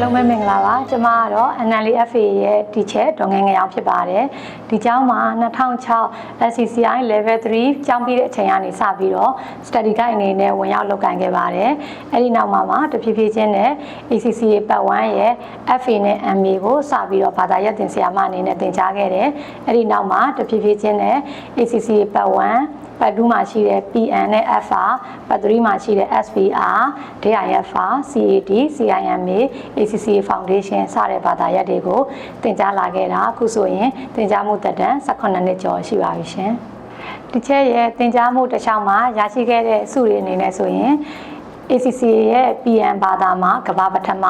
ပဲမင်္ဂလာပါကျမကတော့ NLFA ရဲ့ teacher ဒေါ်ငယ်ငယ်အောင်ဖြစ်ပါတယ်ဒီကျောင်းမှာ2006 SCCI level 3ကျောင်းပြီးတဲ့အချိန်ကနေစပြီးတော့ study guide အနေနဲ့ဝင်ရောက်လုပ်ကိုင်ခဲ့ပါတယ်အဲ့ဒီနောက်မှာမှတဖြည်းဖြည်းချင်းနဲ့ ACCA ပတ်1ရဲ့ FA နဲ့ MA ကိုစပြီးတော့ဘာသာရပ်သင်ဆရာမအနေနဲ့သင်ကြားခဲ့တယ်အဲ့ဒီနောက်မှာတဖြည်းဖြည်းချင်းနဲ့ ACCA ပတ်1 ပတ်2မှာရှိတဲ့ PN နဲ့ FR ပတ်3မှာရှိတဲ့ SPR DIFR CAD CIMA ACCA Foundation စတဲ့ဘာသာရပ်တွေကိုသင်ကြားလာခဲ့တာအခုဆိုရင်သင်ကြားမှုတက်တန်း18နှစ်ကျော်ရှိပါပြီရှင်ဒီချက်ရဲ့သင်ကြားမှုတစ်လျှောက်မှာရရှိခဲ့တဲ့စုတွေအနေနဲ့ဆိုရင် ACC ရဲ့ PM ဘာသာမှာကမ္ဘာပထမ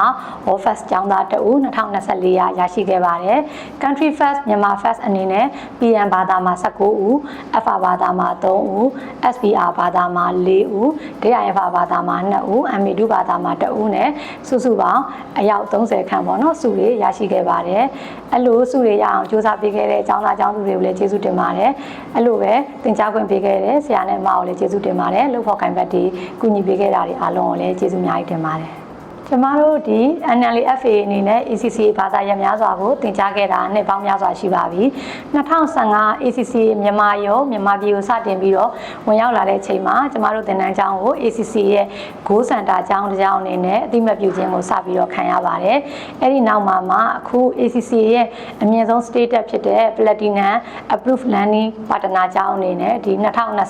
World First ကျောင်းသားတဦး2024ရာရရှိခဲ့ပါတယ်။ Country First မြန်မာ First အနေနဲ့ PM ဘာသာမှာ19ဦး FR ဘာသာမှာ3ဦး SPR ဘာသာမှာ4ဦး DIFR ဘာသာမှာ2ဦး MA2 ဘာသာမှာ1ဦးနဲ့စုစုပေါင်းအယောက်30ခန့်ပေါ့နော်စုတွေရရှိခဲ့ပါတယ်။အဲ့လိုစုတွေရအောင်စူးစမ်းပေးခဲ့တဲ့ကျောင်းသားကျောင်းသူတွေကိုလည်းကျေးဇူးတင်ပါတယ်။အဲ့လိုပဲသင်ကြားခွင့်ပေးခဲ့တဲ့ဆရာနဲ့မအောင်လည်းကျေးဇူးတင်ပါတယ်။လို့ဖို့ခိုင်ဘတ်ဒီကူညီပေးခဲ့တာတွေအားလုံးကိုလည်းကျေးဇူးအများကြီးတင်ပါတယ်။ ကျမတို့ဒီ NLFA အနေနဲ့ ACC ဘာသာရပ်များစွာကိုသင်ကြားခဲ့တာနှစ်ပေါင်းများစွာရှိပါပြီ2015 ACC မြန်မာရောမြန်မာပြည်ကိုစတင်ပြီးတော့ဝင်ရောက်လာတဲ့ချိန်မှာကျမတို့သင်တန်းကျောင်းကို ACC ရဲ့ Go Center ကျောင်းတစ်ကျောင်းအနေနဲ့အတိမတ်ပြုခြင်းကိုစပြီးတော့ခံရပါတယ်အဲ့ဒီနောက်မှာမှအခု ACC ရဲ့အမြင့်ဆုံး status ဖြစ်တဲ့ Platinum Approved Learning Partner ကျောင်းအနေနဲ့ဒီ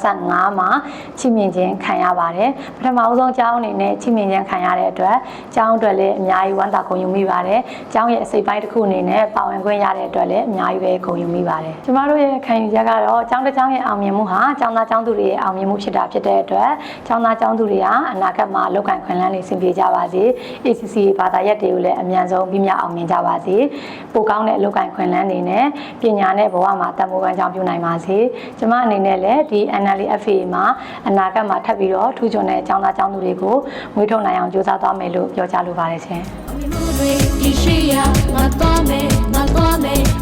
2025မှာချီးမြှင့်ခြင်းခံရပါတယ်ပထမအဆုံးကျောင်းအနေနဲ့ချီးမြှင့်ခြင်းခံရတဲ့အတွက်ကျောင်းအတွက်လည်းအများကြီးဝမ်းသာဂုဏ်ယူမိပါတယ်။ကျောင်းရဲ့အစိပ်ပိုင်းတစ်ခုအနေနဲ့ပါဝင်ခွင့်ရတဲ့အတွက်လည်းအများကြီးပဲဂုဏ်ယူမိပါတယ်။ကျမတို့ရဲ့ခံယူချက်ကတော့ကျောင်းတစ်ကျောင်းရဲ့အောင်မြင်မှုဟာကျောင်းသားကျောင်းသူတွေရဲ့အောင်မြင်မှုဖြစ်တာဖြစ်တဲ့အတွက်ကျောင်းသားကျောင်းသူတွေဟာအနာဂတ်မှာလောက်ကန်ခွင့်လန်းနေဆင်ပြေကြပါစေ။ ACC ဘာသာရပ်တွေကိုလည်းအမြန်ဆုံးပြီးမြောက်အောင်မြင်ကြပါစေ။ပိုကောင်းတဲ့လောက်ကန်ခွင့်လန်းနေနဲ့ပညာနဲ့ဘဝမှာတန်ဖိုးကံကြောင်းပြုနိုင်ပါစေ။ကျမအနေနဲ့လည်းဒီ NLFA မှာအနာဂတ်မှာထပ်ပြီးတော့ထူးချွန်တဲ့ကျောင်းသားကျောင်းသူတွေကိုမွေးထုတ်နိုင်အောင်ကြိုးစားသွားမယ်လို့ပြောကြားလိုပါတယ်ရှင်။